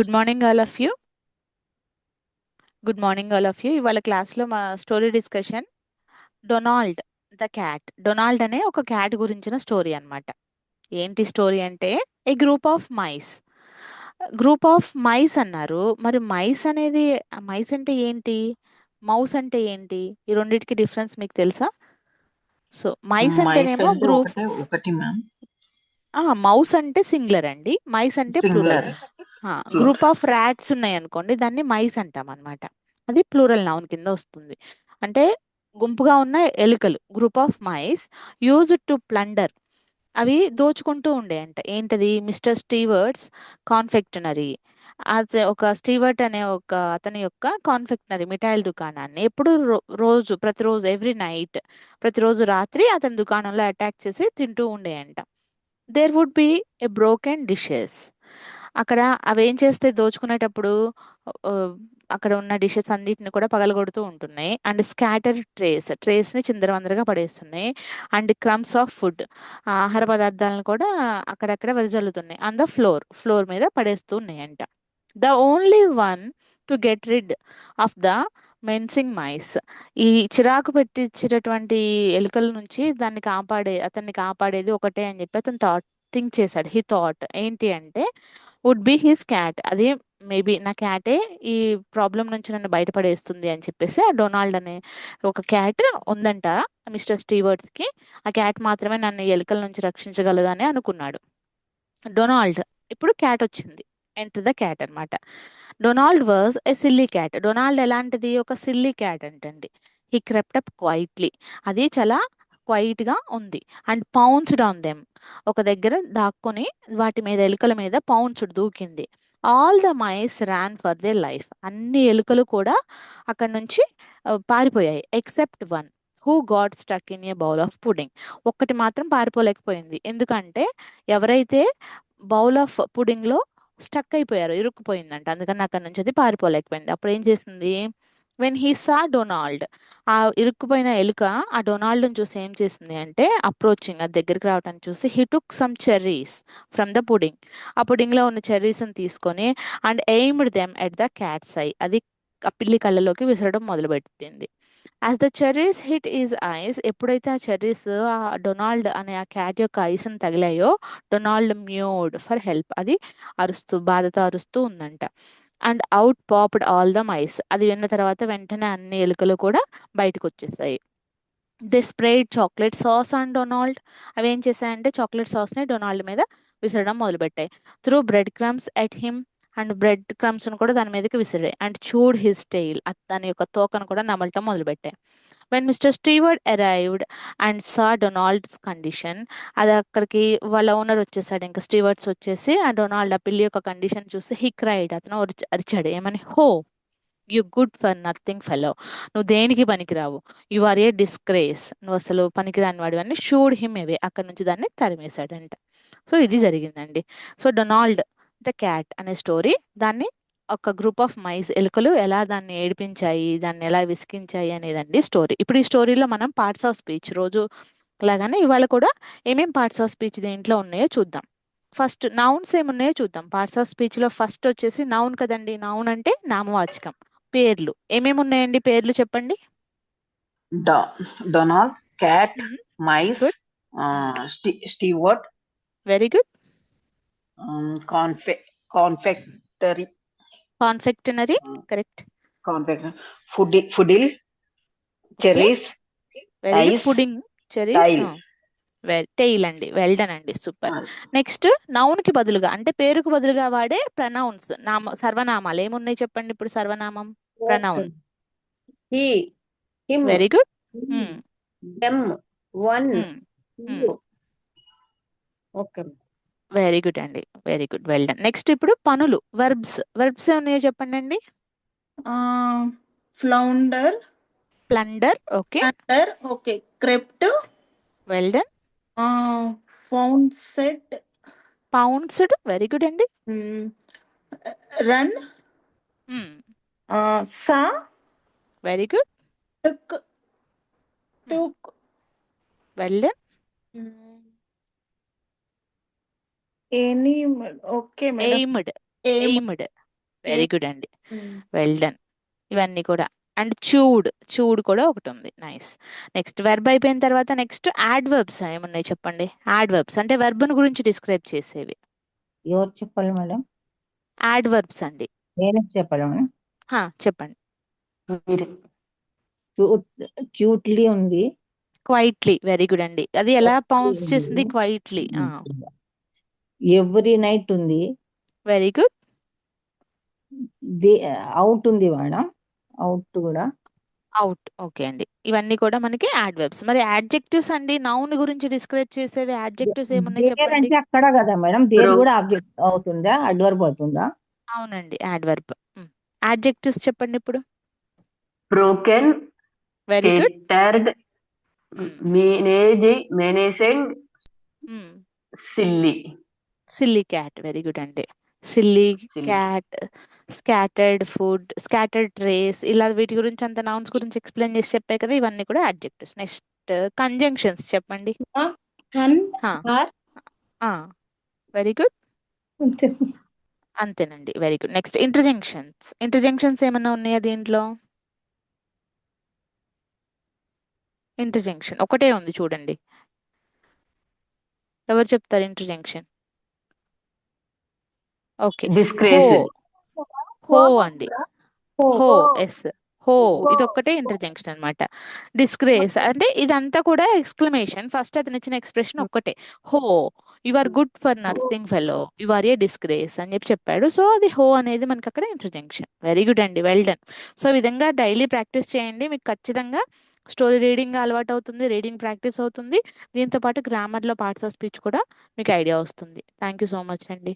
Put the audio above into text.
Good morning all of you good morning all of you ఇవాళ క్లాస్లో మా story discussion Donald the cat Donald అనే ఒక cat గురించిన స్టోరీ అన్నమాట. ఏంటి స్టోరీ అంటే a group of mice group of mice అన్నారు. మరి మైస్ అనేది మైస్ అంటే ఏంటి? మౌస్ అంటే ఏంటి? ఈ రెండింటికి డిఫరెన్స్ మీకు తెలుసా? సో మైస్ అంటేనేమో అంటే గ్రూప్ ఒకటే మౌస్ అంటే సింగులర్ అండి. మైస్ అంటే ప్లూరల్ గ్రూప్ ఆఫ్ ర్యాట్స్ ఉన్నాయి అనుకోండి దాన్ని మైస్ అంటాం అనమాట అది ప్లూరల్ నౌన్ కింద వస్తుంది. అంటే గుంపుగా ఉన్న ఎలుకలు group of mice use to plunder. అవి దోచుకుంటూ ఉండేయంట. ఏంటది? Mister Stewart's confectionery. అది ఒక స్టీవర్ట్ అనే ఒక అతని యొక్క కాన్ఫెక్టనరీ మిఠాయిల దుకాణాన్ని ఎప్పుడు రోజు ప్రతిరోజు ఎవ్రీ నైట్ ప్రతిరోజు రాత్రి అతని దుకాణంలో అటాక్ చేసి తింటూ ఉండేయంట. There would be a broken dishes. అక్కడ అవేం చేస్తే దోచుకునేటప్పుడు అక్కడ ఉన్న డిషెస్ అన్నిటిని కూడా పగలగొడుతూ ఉంటున్నాయి. అండ్ స్కాటర్ ట్రేస్ ట్రేస్ని చిందరవందరగా పడేస్తున్నాయి. అండ్ క్రమ్స్ ఆఫ్ ఫుడ్ ఆహార పదార్థాలను కూడా అక్కడక్కడ వెదజల్లుతున్నాయి. ఆన్ ద ఫ్లోర్ ఫ్లోర్ మీద పడేస్తూ ఉన్నాయంట. The only one to get rid of the menacing mice. ఈ చిరాకు పెట్టించేటటువంటి ఎలుకల నుంచి దాన్ని కాపాడే అతన్ని కాపాడేది ఒకటే అని చెప్పి అతను థాట్ థింక్ చేశాడు. హీ థాట్ ఏంటి అంటే వుడ్ బి హిస్ క్యాట్ అది మేబీ నా క్యాటే ఈ ప్రాబ్లం నుంచి నన్ను బయటపడేస్తుంది అని చెప్పేసి ఆ డొనాల్డ్ అనే ఒక క్యాట్ ఉందంట మిస్టర్ స్టీవర్ట్స్కి. ఆ క్యాట్ మాత్రమే నన్ను ఎలుకల నుంచి రక్షించగలదని అనుకున్నాడు. డొనాల్డ్ ఇప్పుడు క్యాట్ వచ్చింది. ఎంటర్ ద క్యాట్ అన్నమాట. Donald was a silly cat Donald ఎలాంటిది? ఒక సిల్లీ క్యాట్ అంటండి. హీ క్రెప్ట్ అప్ క్వైట్లీ అది చాలా క్వైట్గా ఉంది. అండ్ పౌన్స్డ్ ఆన్ దెమ్ ఒక దగ్గర దాక్కుని వాటి మీద ఎలుకల మీద pounced దూకింది. All the mice ran for their life అన్ని ఎలుకలు కూడా అక్కడ నుంచి పారిపోయాయి. Except one who got stuck in a bowl of pudding ఒక్కటి మాత్రం పారిపోలేకపోయింది. ఎందుకంటే ఎవరైతే బౌల్ ఆఫ్ పుడింగ్లో స్టక్ అయిపోయారు ఇరుక్కుపోయిందంట. అందుకని అక్కడ నుంచి అది పారిపోలేకపోయింది. అప్పుడు ఏం చేసింది? వెన్ హీ సా డొనాల్డ్ ఆ ఇరుక్కుపోయిన ఎలుక ఆ డొనాల్డ్ని చూసి ఏం చేసింది అంటే అప్రోచింగ్ అది దగ్గరికి రావటాన్ని చూసి he took some cherries from the pudding ఆ పుడింగ్లో ఉన్న చెర్రీస్ని తీసుకొని and aimed them at the cat's eye అది ఆ పిల్లి కళ్ళలోకి విసరడం మొదలుపెట్టింది. As the cherries hit his eyes ఎప్పుడైతే ఆ చెర్రీస్ ఆ డొనాల్డ్ అనే ఆ క్యాట్ యొక్క ఐస్ని తగిలాయో డొనాల్డ్ మ్యూడ్ ఫర్ హెల్ప్ అది అరుస్తూ బాధతో అరుస్తూ ఉందంట. And out popped all the mice. అది విన్న తర్వాత వెంటనే అన్ని ఎలుకలు కూడా బయటకు వచ్చేసాయి they spread chocolate sauce and Donald. అవి ఏం చేశాయంటే చాక్లెట్ సాస్ని డొనాల్డ్ మీద విసరడం మొదలుపెట్టాయి. Threw bread crumbs at him and bread క్రమ్స్ను కూడా దాని మీదకి విసిరాయి. అండ్ చూడ్ హిస్ టైల్ దాని యొక్క తోకను కూడా నమలటం మొదలుపెట్టాయి. When mister steward arrived and saw Donald's condition అది అక్కడికి వాళ్ళ ఓనర్ వచ్చేసాడు. ఇంకా స్టీవర్డ్స్ వచ్చేసి ఆ డొనాల్డ్ ఆ పిల్లి యొక్క కండిషన్ చూసి హీ క్రైడ్ అతను అరిచాడు. ఏమని? హో you good for nothing fellow నువ్వు దేనికి పనికిరావు? యు ఆర్ ఏ డిస్గ్రేస్ నువ్వు అసలు పనికిరాని వాడు అని షూడ్ హిమ్ ఏవే అక్కడ నుంచి దాన్ని తరిమేశాడంట. సో ఇది జరిగిందండి. సో డొనాల్డ్ ద క్యాట్ అనే స్టోరీ దాన్ని ఒక గ్రూప్ ఆఫ్ మైస్ ఎలుకలు ఎలా దాన్ని ఏడిపించాయి దాన్ని ఎలా విసిగించాయి అనేదండి స్టోరీ. ఇప్పుడు ఈ స్టోరీలో మనం పార్ట్స్ ఆఫ్ స్పీచ్ రోజు లాగానే ఇవాళ కూడా ఏమేం పార్ట్స్ ఆఫ్ స్పీచ్ దీంట్లో ఉన్నాయో చూద్దాం. ఫస్ట్ నౌన్స్ ఏమున్నాయో చూద్దాం. పార్ట్స్ ఆఫ్ స్పీచ్లో ఫస్ట్ వచ్చేసి నౌన్ కదండి. నౌన్ అంటే నామవాచకం పేర్లు. ఏమేమి ఉన్నాయండి పేర్లు చెప్పండి? Donald cat mice Stewart very good. కాన్ఫె confectionery. Confectionery correct. Confect food ఫుడిల్ cherries very pudding cherries. Tail అండి. వెల్డన్ అండి. సూపర్. నెక్స్ట్ నౌన్కి బదులుగా అంటే పేరుకు బదులుగా వాడే ప్రనౌన్స్ నామ సర్వనామాలు. ఏమున్నాయి చెప్పండి ఇప్పుడు సర్వనామం? Pronoun. he, him, very good. he, them, very good అండి. Very good. Well done. Next ఇప్పుడు పనులు. వర్బ్స్. వర్బ్స్ ఏమున్నాయో చెప్పండి అండి flounder. Plunder. Okay. Under okay. Crept. Well done. Found set. Pounced very good అండి. Run. Saw. Very good. Took. Took. Well done. Okay madam aimed aim aimed very good అండి. Well done ఇవన్నీ కూడా. And చూడ్ చూడ్ కూడా ఒకటి ఉంది. Nice next verb అయిపోయిన తర్వాత next adverbs ఏమున్నాయి చెప్పండి? యాడ్వర్బ్స్ అంటే వెర్బ్ను గురించి డిస్క్రైబ్ చేసేవి. ఎవరు చెప్పాలి మేడం యాడ్వర్బ్స్ అండి. నేనే చెప్పాలి మేడం హా, చెప్పండి. మీరే క్యూట్లీ ఉంది. క్వైట్లీ వెరీ గుడ్ అండి. అది ఎలా పౌన్స్. చేసింది? క్వైట్లీ ఎవ్రీ నైట్ ఉంది. వెరీ గుడ్ దే అవుట్ ఉంది మేడం అవుట్ కూడా. అవుట్ ఓకే అండి. ఇవన్నీ కూడా మనకి యాడ్వర్బ్స్ మరి యాడ్జెక్టివ్స్ అండి నౌన్ గురించి డిస్క్రైబ్ చేసేవి యాడ్జెక్టివ్స్ ఏమున్నాయి చెప్పండి? అక్కడ కదా మేడం. Bro. కూడా ఆబ్జెక్ట్ అవుతుందా? అడ్వర్బ్ అవుతుందా? అవునండి యాడ్వర్బ్ యాడ్జెక్టివ్స్ చెప్పండి ఇప్పుడు. Broken very good manage managed silly silly cat very good అండి. Silly. Cat scattered food scattered trays ఇలా వీటి గురించి అంత నౌన్స్ గురించి ఎక్స్ప్లెయిన్ చేసి చెప్పే కదా ఇవన్నీ కూడా యాడ్జెక్టివ్స్ నెక్స్ట్ కంజంక్షన్స్ చెప్పండి. వెరీ గుడ్ అంతేనండి very good next interjections interjections ఏమైనా ఉన్నాయా దీంట్లో? ఇంటర్జంక్షన్ ఒకటే ఉంది చూడండి. ఎవరు చెప్తారు ఇంటర్జంక్షన్ ఓకే. హో. డిస్గ్రేస్ హో అండి. హో. ఎస్. హో ఇది ఒక్కటే ఇంటర్జంక్షన్ అన్నమాట డిస్గ్రేస్ అంటే ఇదంతా కూడా ఎక్స్క్లమేషన్ ఫస్ట్ అతను ఇచ్చిన ఎక్స్ప్రెషన్ ఒక్కటే. హో you are good for nothing fellow you are a disgrace అని చెప్పి చెప్పాడు. సో అది హో అనేది మనకి అక్కడ ఇంటర్జంక్షన్ వెరీ గుడ్ అండి. వెల్ డన్ సో ఈ విధంగా డైలీ ప్రాక్టీస్ చేయండి. మీకు ఖచ్చితంగా స్టోరీ రీడింగ్ అలవాటు అవుతుంది రీడింగ్ ప్రాక్టీస్ అవుతుంది. దీంతో పాటు గ్రామర్లో పార్ట్స్ ఆఫ్ స్పీచ్ కూడా మీకు ఐడియా వస్తుంది. థ్యాంక్ యూ సో మచ్ అండి.